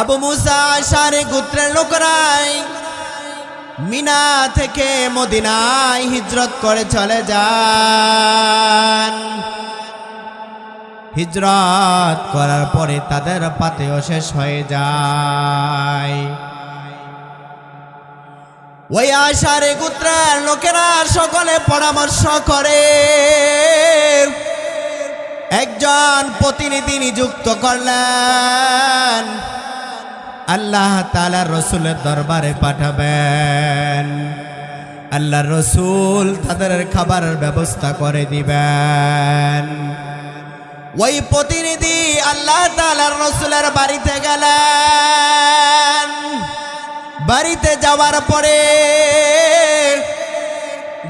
আবু মুসা আশারে গোত্রের লোকরাই মিনা থেকে মদিনায় হিজরত করে চলে যান। হিজরত করার পরে তাদের পাতেও শেষ হয়ে যায়। ওই আশারে গোত্রের লোকেরা সকলে পরামর্শ করে। একজন প্রতিনিধি নিযুক্ত করলেন। আল্লাহ তালা রসুলের দরবারে পাঠাবেন। আল্লাহ রসুল তাদের খাবারের ব্যবস্থা করে দিবেন। ওই প্রতিনিধি আল্লাহ তালার রসুলের বাড়িতে গেলেন। বাড়িতে যাওয়ার পরে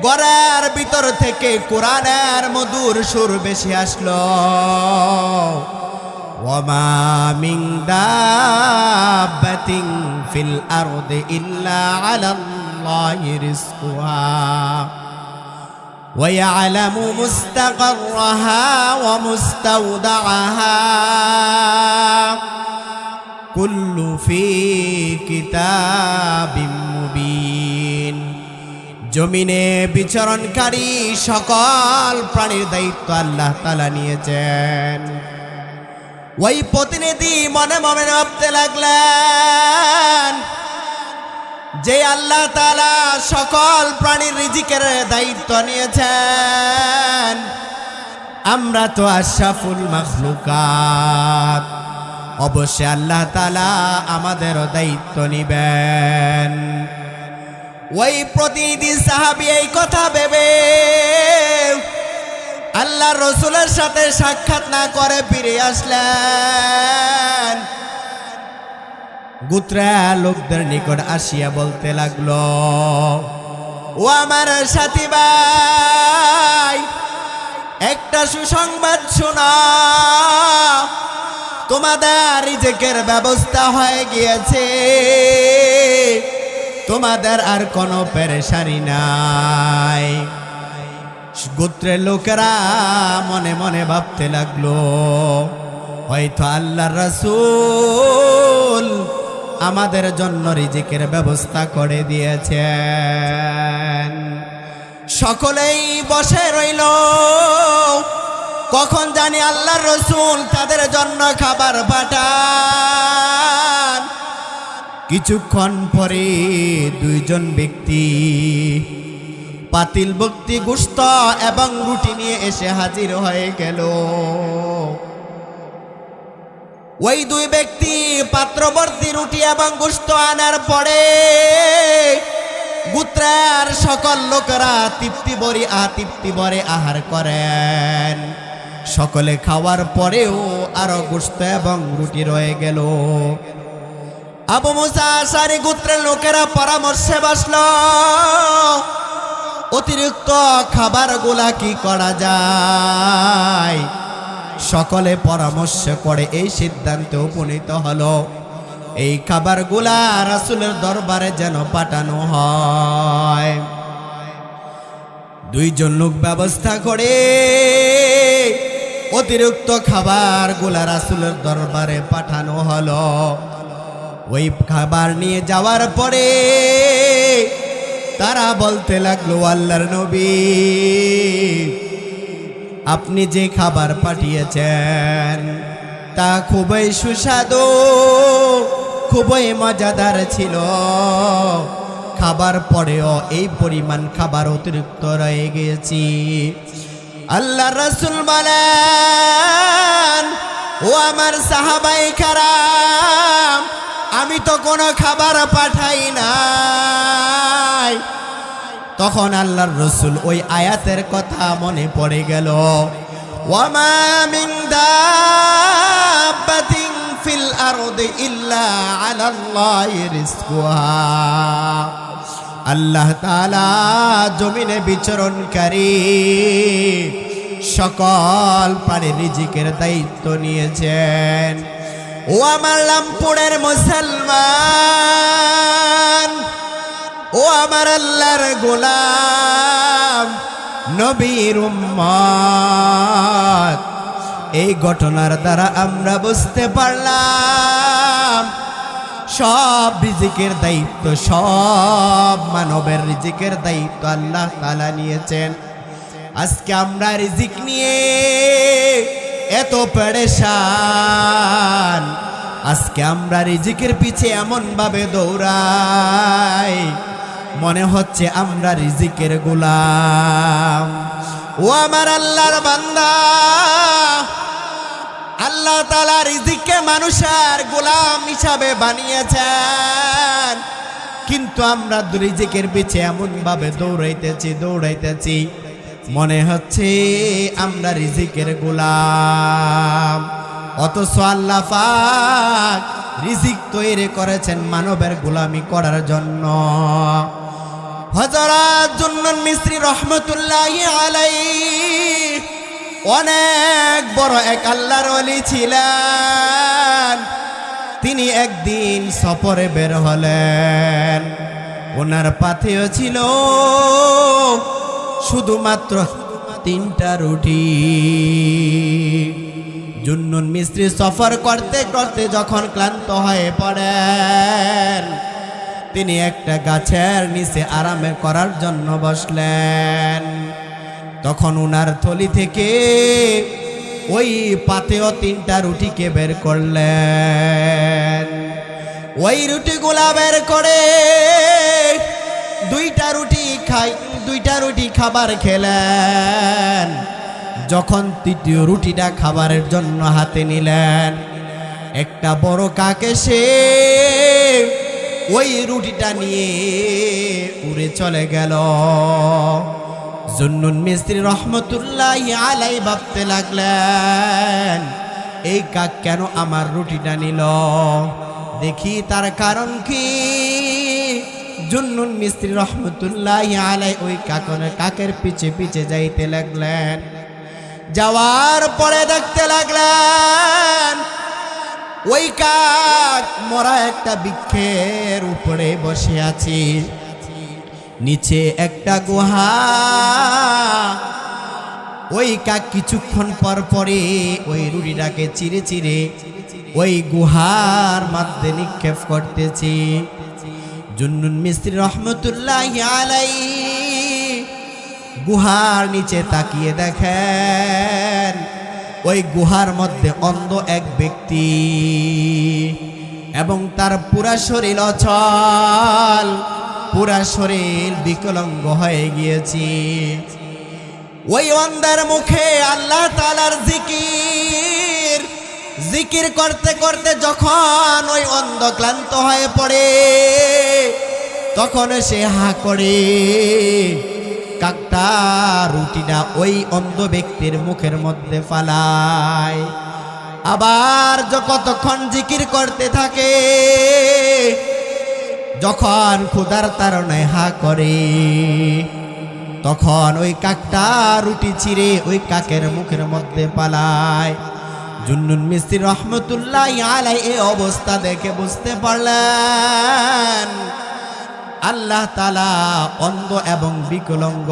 গড়ার ভিতর থেকে কোরআনের মধুর সুর বেশি আসলো। ওমা মিং দাব্বাতিন ফিল আরদি ইল্লা আলাল্লাহি রিজকুহা ويعلم مستقرها ومستودعها كل في كتاب مبين জমিনে বিচরণকারী সকল প্রাণীর দায়িত্ব আল্লাহ তালা নিয়েছেন ওই প্রতিনিধি মনে মনে ভাবতে লাগলেন যে আল্লাহ তালা সকল প্রাণীর রিজিকের দায়িত্ব নিয়েছেন। আমরা তো আশাফুল মখলুকাত। অবশ্যই আল্লাহ তালা আমাদেরও দায়িত্ব নিবেন। ওই প্রতিনিধি সাহাবি এই কথা ভেবে আল্লাহ রসুলের সাথে সাক্ষাৎ না করে ফিরে আসলেন। গুত্রা লোকদের নিকট আসিয়া বলতে লাগল, ও আমার সাথী ভাই, একটা সুসংবাদ শোনা। তোমাদের রিজেকের ব্যবস্থা হয়ে গিয়েছে। তোমাদের আর কোনো পেরেশানি নাই। গোত্রের লোকেরা মনে মনে ভাবতে লাগল, হয়তো আল্লাহ রসুল আমাদের জন্য রিজিকের ব্যবস্থা করে দিয়েছেন। সকলেই বসে রইল, কখন জানি আল্লাহ রসুল তাদের জন্য খাবার পাঠান। কিছুক্ষণ পরে দুইজন ব্যক্তি পাতিল ভক্তি গুস্ত এবং রুটি নিয়ে এসে হাজির হয়ে গেল। ওই দুই ব্যক্তি পাত্রবর্তী রুটি এবং গুস্ত আনার পরে গুত্রার সকল লোকেরা তৃপ্তি বরি তৃপ্তি বরে আহার করেন। সকলে খাওয়ার পরেও আরও গুস্ত এবং রুটি রয়ে গেল। আবু মুসা সারি গোত্রের লোকেরা পরামর্শে বসল অতিরিক্ত খাবারগুলা কি করা যায়? সকলে পরামর্শ করে এই সিদ্ধান্তে উপনীত হলো, এই খাবারগুলা রাসুলের দরবারে যেন পাঠানো হয়। দুইজন লোক ব্যবস্থা করে অতিরিক্ত খাবারগুলা রাসুলের দরবারে পাঠানো হলো। ওই খাবার নিয়ে যাওয়ার পরে তারা বলতে লাগল, আল্লাহর নবী, আপনি যে খাবার পাঠিয়েছেন, তা খুবই সুস্বাদু, খুবই মজাদার ছিল। খাবার পরেও এই পরিমাণ খাবার অতিরিক্ত রয়ে গেছি। আল্লাহ রসুল বলেন, ও আমার সাহাবাই খারাপ আমি তো কোনো খাবার পাঠাই নাই। তখন আল্লাহর রসুল ওই আয়াতের কথা মনে পড়ে গেল। ফিল আল্লাহ তাআলা জমিনে বিচরণকারী সকল প্রাণীর রিজিকের দায়িত্ব নিয়েছেন। ও আমার লামপুরের মুসলমান ও আমার আল্লাহর গোলাম নবীর উম্মত। এই ঘটনার দ্বারা আমরা বুঝতে পারলাম, সব রিজিকের দায়িত্ব, সব মানবের রিজিকের দায়িত্ব আল্লাহ তালা নিয়েছেন। আজকে আমরা রিজিক নিয়ে এত পেরেশান। আজকে আমরা রিজিকের পিছে এমন ভাবে দৌড়াই। মনে হচ্ছে আমরা রিজিকের গোলাম। ও আমার আল্লাহর বান্দা, আল্লাহ তালা রিজিককে মানুষের গোলাম হিসাবে বানিয়েছেন। কিন্তু আমরা রিজিকের পিছে এমন ভাবে দৌড়াইতেছি দৌড়াইতেছি। মনে হচ্ছে আমরা রিজিকের গোলাম। অথচ আল্লাহ রিজিক তৈরি করেছেন মানবের গোলামি করার জন্য। হজরত জুন্নুন মিস্ত্রি রহমতুল্লাহ আলাই অনেক বড় এক আল্লাহর অলি ছিলেন। তিনি একদিন সফরে বের হলেন। ওনার পাথেও ছিল শুধুমাত্র তিনটা রুটি। জুন্নুন মিস্ত্রি সফর করতে করতে যখন ক্লান্ত হয়ে পড়েন তিনি একটা গাছের নিচে আরামে করার জন্য বসলেন। তখন উনার থলি থেকে ওই পাতেও তিনটা রুটিকে বের করলেন। ওই রুটিগুলা বের করে দুইটা রুটি খাই, দুইটা রুটি খাবার খেলেন। যখন তৃতীয় রুটিটা খাবারের জন্য হাতে নিলেন, একটা বড় কাকে সে ওই রুটিটা নিয়ে উড়ে চলে গেল। জুন্নুন মিস্ত্রি রহমতুল্লাহ আলাই ভাবতে লাগলেন, এই কাক কেন আমার রুটিটা নিল? দেখি তার কারণ কি? জুন্নুন মিস্ত্রি রহমতুল্লাহ আলাই ওই কাকনের কাকের পিছে পিছে যাইতে লাগলেন। যাওয়ার পরে দেখতে লাগলেন ওই কাক মরা একটা বৃক্ষের উপরে বসে আছি। নিচে একটা গুহা। ওই কাক কিছুক্ষণ পর পরে ওই রুটিটাকে চিরে চিরে ওই গুহার মধ্যে নিক্ষেপ করতেছি। জুন্নুন মিস্ত্রি রহমতুল্লাহ আলাই গুহার নিচে তাকিয়ে দেখেন। ওই গুহার মধ্যে অন্ধ এক ব্যক্তি এবং তার পুরা শরীর অচল, পুরা শরীর বিকলঙ্গ হয়ে গিয়েছি। ওই অন্ধার মুখে আল্লাহ তালার জিকির জিকির করতে করতে যখন ওই অন্ধ ক্লান্ত হয়ে পড়ে, তখন সে হা করে কাকটা রুটিটা ওই অন্ধ ব্যক্তির মুখের মধ্যে ফালায়। আবার য- কতক্ষণ জিকির করতে থাকে, যখন ক্ষুধার তারণায় হা করে, তখন ওই কাকটা রুটি চিরে ওই কাকের মুখের মধ্যে পালায়। জুন্নুন মিস্ত্রি রহমতুল্লাহ আলাই এ অবস্থা দেখে বুঝতে পারলেন আল্লাহ তালা অন্ধ এবং বিকলঙ্গ।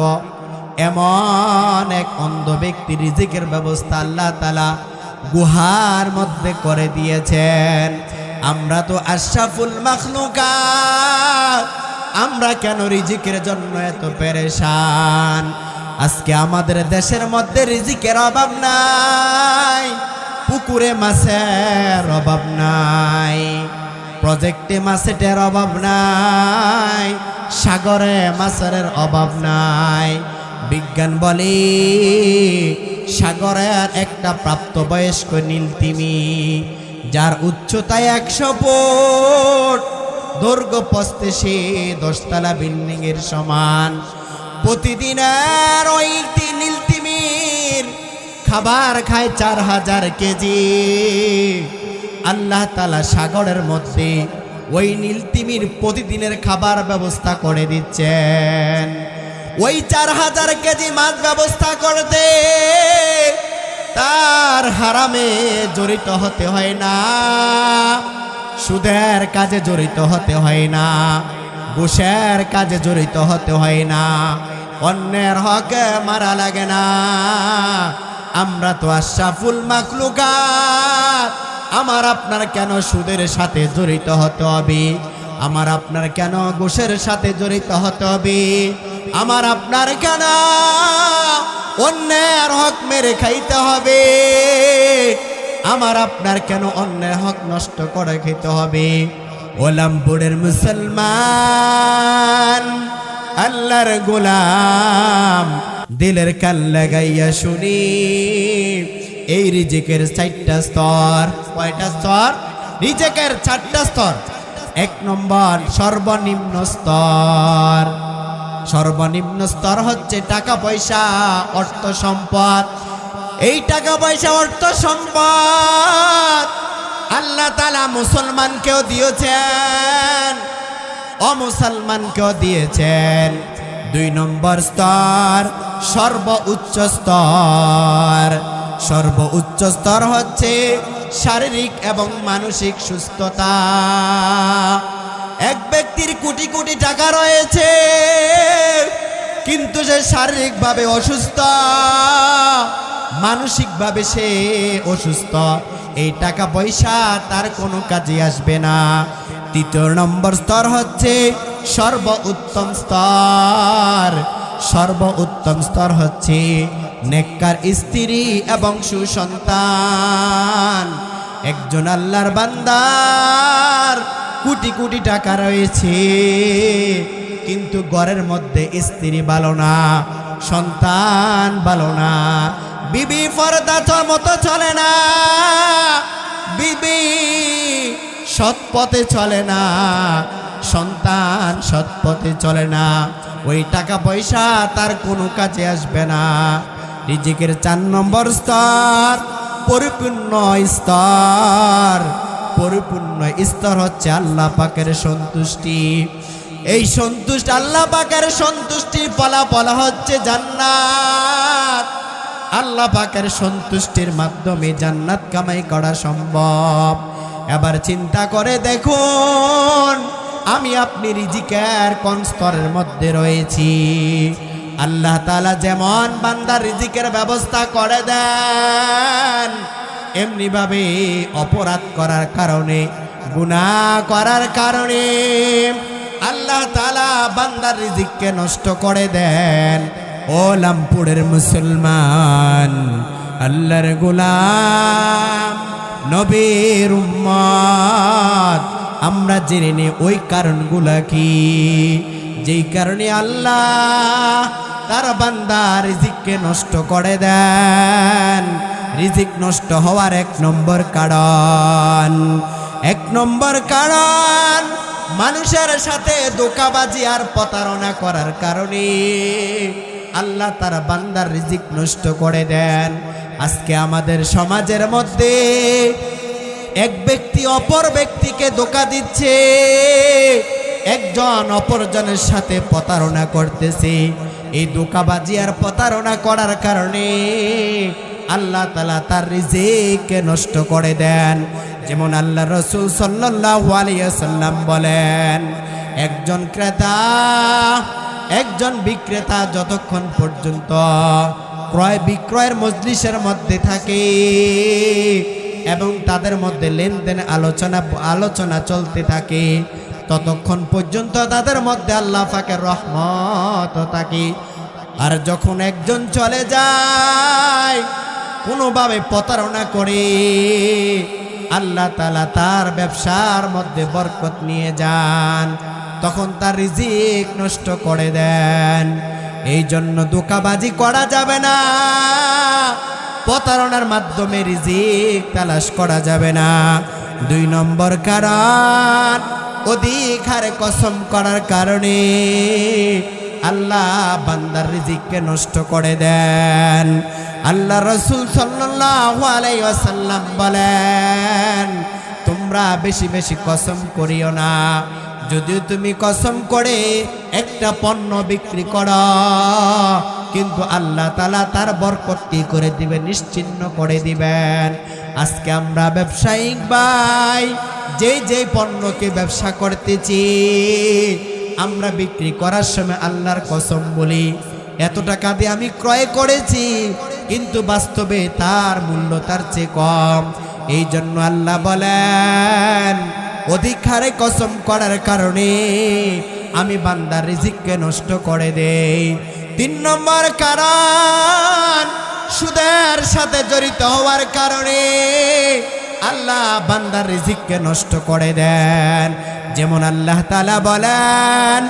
এমন এক অন্ধ ব্যক্তি রিজিকের ব্যবস্থা আল্লাহ তালা গুহার মধ্যে করে দিয়েছেন। আমরা তো আশরাফুল মাখলুকাত। আমরা কেন রিজিকের জন্য এত পেরেশান? আজকে আমাদের দেশের মধ্যে রিজিকের অভাব নাই, পুকুরে মাছের অভাব নাই। প্রজেক্টে মাছেটের অভাব নাই, সাগরে মাছের অভাব নাই। বিজ্ঞান বলে, সাগরের একটা প্রাপ্তবয়স্ক নীলতিমি, যার উচ্চতায় একশো ফুট, দৈর্ঘ্য পস্তে সে দশতলা বিল্ডিং এর সমান। প্রতিদিনের ওই তি- নীলতিমির খাবার খায় চার হাজার কেজি। আল্লাহ তালা সাগরের মধ্যে ওই নীলতিমির প্রতিদিনের খাবার ব্যবস্থা করে দিচ্ছেন। ওই চার হাজার কেজি মাছ ব্যবস্থা করতে তার হারামে জড়িত হতে হয় না। সুদের কাজে জড়িত হতে হয় না। ঘুষের কাজে জড়িত হতে হয় না। অন্যের হকে মারা লাগে না। আমরা তো আশাফুল মাকলুকাত আমার আপনার কেন সুদের সাথে জড়িত হতে হবে? আমার আপনার কেন ঘুষের সাথে জড়িত হতে হবে? আমার আপনার কেন অন্যের হক মেরে খাইতে হবে? আমার আপনার কেন অন্যের হক নষ্ট করে খেতে হবে? ওলামপুরের মুসলমান, আল্লাহর গোলাম, দিলের কান লাগাইয়া শুনি। এই রিজেকের চারটা স্তর। কয়টা স্তর? রিজেকের চারটা স্তর। এক নম্বর, সর্বনিম্ন স্তর। সর্বনিম্ন স্তর হচ্ছে টাকা, পয়সা, অর্থ সম্পদ। এই টাকা, পয়সা, অর্থ সম্পদ আল্লাহ তালা মুসলমানকেও দিয়েছেন, অমুসলমানকেও দিয়েছেন। দুই নম্বর স্তর সর্ব উচ্চ স্তর। সর্ব উচ্চ স্তর হচ্ছে শারীরিক এবং মানসিক সুস্থতা। এক ব্যক্তির কোটি কোটি টাকা রয়েছে, কিন্তু সে শারীরিকভাবে অসুস্থ, মানসিকভাবে সে অসুস্থ। এই টাকা পয়সা তার কোনো কাজে আসবে না। তৃতীয় নম্বর স্তর হচ্ছে সর্ব উত্তম স্তর। সর্ব উত্তম স্তর হচ্ছে নেককার স্ত্রী এবং সুসন্তান। একজন আল্লাহর বান্দার কোটি কোটি টাকা রয়েছে, কিন্তু ঘরের মধ্যে স্ত্রী ভালো না, সন্তান ভালো না। বিবি পর্দা চ- মতো চলে না, বিবি সৎ পথে চলে না, সন্তান সৎ পথে চলে না। ওই টাকা পয়সা তার কোনো কাজে আসবে না। রিজিকের চার নম্বর স্তর, পরিপূর্ণ স্তর। পরিপূর্ণ স্তর হচ্ছে আল্লাহ পাকের সন্তুষ্টি। এই সন্তুষ্ট, আল্লাহ পাকের সন্তুষ্টির ফলাফল হচ্ছে জান্নাত। আল্লাহ পাকের সন্তুষ্টির মাধ্যমে জান্নাত কামাই করা সম্ভব। এবার চিন্তা করে দেখুন, আমি আপনি রিজিকের কোন স্তরের মধ্যে রয়েছি? আল্লাহ তালা যেমন বান্দার রিজিকের ব্যবস্থা করে দেন এমনিভাবে অপরাধ করার কারণে, গুনাহ করার কারণে আল্লাহ তালা বান্দার রিজিককে নষ্ট করে দেন। ও লামপুরের মুসলমান, আল্লাহর গোলাম, নবীর উম্মত, আমরা জেনে নে ওই কারণগুলা কি? যেই কারণে আল্লাহ তার বান্দা রিজিককে নষ্ট করে দেন। রিজিক নষ্ট হওয়ার এক নম্বর কারণ। এক নম্বর কারণ, মানুষের সাথে দোকাবাজি আর প্রতারণা করার কারণে আল্লাহ তার বান্দার রিজিক নষ্ট করে দেন। আজকে আমাদের সমাজের মধ্যে এক ব্যক্তি অপর ব্যক্তিকে দোকা দিচ্ছে। একজন অপরজনের সাথে প্রতারণা করতেছে। এই দোকাবাজি আর প্রতারণা করার কারণে আল্লাহ তালা তার রিজেকে নষ্ট করে দেন। যেমন আল্লাহ রসুল সাল্লাহ আলিয়াল্লাম বলেন, একজন ক্রেতা, একজন বিক্রেতা যতক্ষণ পর্যন্ত ক্রয় বিক্রয়ের মজলিসের মধ্যে থাকে এবং তাদের মধ্যে লেনদেন আলোচনা আলোচনা চলতে থাকে ততক্ষণ পর্যন্ত তাদের মধ্যে আল্লাহ ফাঁকের রহমত থাকি। আর যখন একজন চলে যায়, কোনোভাবে প্রতারণা করে, আল্লাহ তালা তার ব্যবসার মধ্যে বরকত নিয়ে যান, তখন তার রিজিক নষ্ট করে দেন। এই জন্য দোকাবাজি করা যাবে না, প্রতারণার মাধ্যমে রিজিক তালাশ করা যাবে না। দুই নম্বর কারণ অধিক হারে কসম করার কারণে আল্লাহ বান্দার রিজিককে নষ্ট করে দেন। আল্লাহ রসুল সাল্লাম বলেন, তোমরা বেশি বেশি কসম করিও না। যদিও তুমি কসম করে একটা পণ্য বিক্রি করো, কিন্তু আল্লাহ তালা তার বরকতটি করে দিবে নিশ্চিন্ন করে দিবেন। আজকে আমরা ব্যবসায়িক ভাই যেই যেই পণ্যকে ব্যবসা করতেছি, আমরা বিক্রি করার সময় আল্লাহর কসম বলি, এত টাকা দিয়ে আমি ক্রয় করেছি, কিন্তু বাস্তবে তার মূল্য তার চেয়ে কম। এই জন্য আল্লাহ বলেন অধিক হারে কসম করার কারণে আমি বান্দার রিজিককে নষ্ট করে দেই। তিন নম্বর কারণ, সুদের সাথে জড়িত হওয়ার কারণে আল্লাহ বান্দার রিজিককে নষ্ট করে দেন। যেমন আল্লাহ তালা বলেন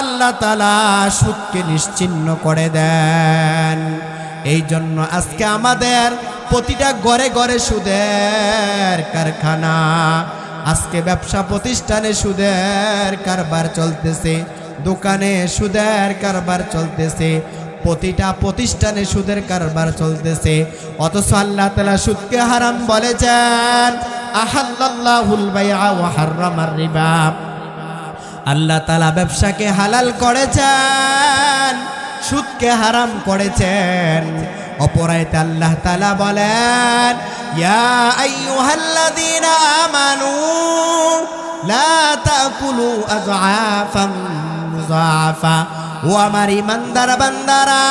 আল্লাহ তালা সুদকে নিশ্চিন্ন করে দেন। এই জন্য আজকে আমাদের প্রতিটা ঘরে ঘরে সুদের কারখানা, আজকে ব্যবসা প্রতিষ্ঠানে সুদের কারবার চলতেছে। দোকানে সুদের কারবার চলতেছে, প্রতিটা প্রতিষ্ঠানে সুদের কারবার চলতেছে। অথচ আল্লাহ তালা সুদকে হারাম বলেছেন। আল্লাহ তালা ব্যবসাকে হালাল করেছেন, সুদকে হারাম করেছেন। অপরাইতে আল্লাহ তালা বলেন, ইয়া লা তাকুলু আযআফাম। মুযাফা ও আমার ইমানদার বান্দারা,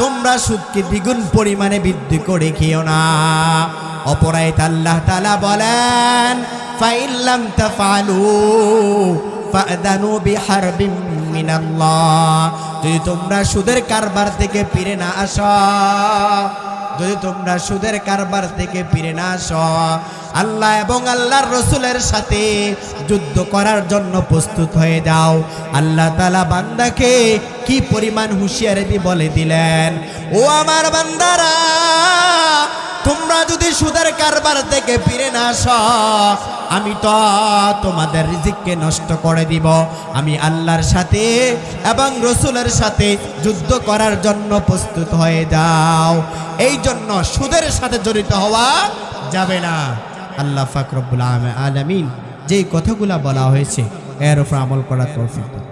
তোমরা সুদকে দ্বিগুণ পরিমাণে বৃদ্ধি করে খেও না। অপরাইত আল্লাহ তালা বলেন ফাইল্লাম তাফালু ফাদানু বিহারবিম যদি তোমরা সুদের কারবার থেকে ফিরে না আস, যদি তোমরা সুদের কারবার থেকে ফিরে না আসো আল্লাহ এবং আল্লাহর রসুলের সাথে যুদ্ধ করার জন্য প্রস্তুত হয়ে যাও। আল্লাহ তালা বান্দাকে কি পরিমাণ হুঁশিয়ারি বলে দিলেন, ও আমার বান্দারা, তোমরা যদি সুদের কারবার থেকে ফিরে না আসো, আমি তো তোমাদের রিজিককে নষ্ট করে দিব। আমি আল্লাহর সাথে এবং রসুলের সাথে যুদ্ধ করার জন্য প্রস্তুত হয়ে যাও। এই জন্য সুদের সাথে জড়িত হওয়া যাবে না। আল্লাহ ফাকরবুল আলমিন যেই কথাগুলা বলা হয়েছে এর ওপর আমল করা তৌফিক দান।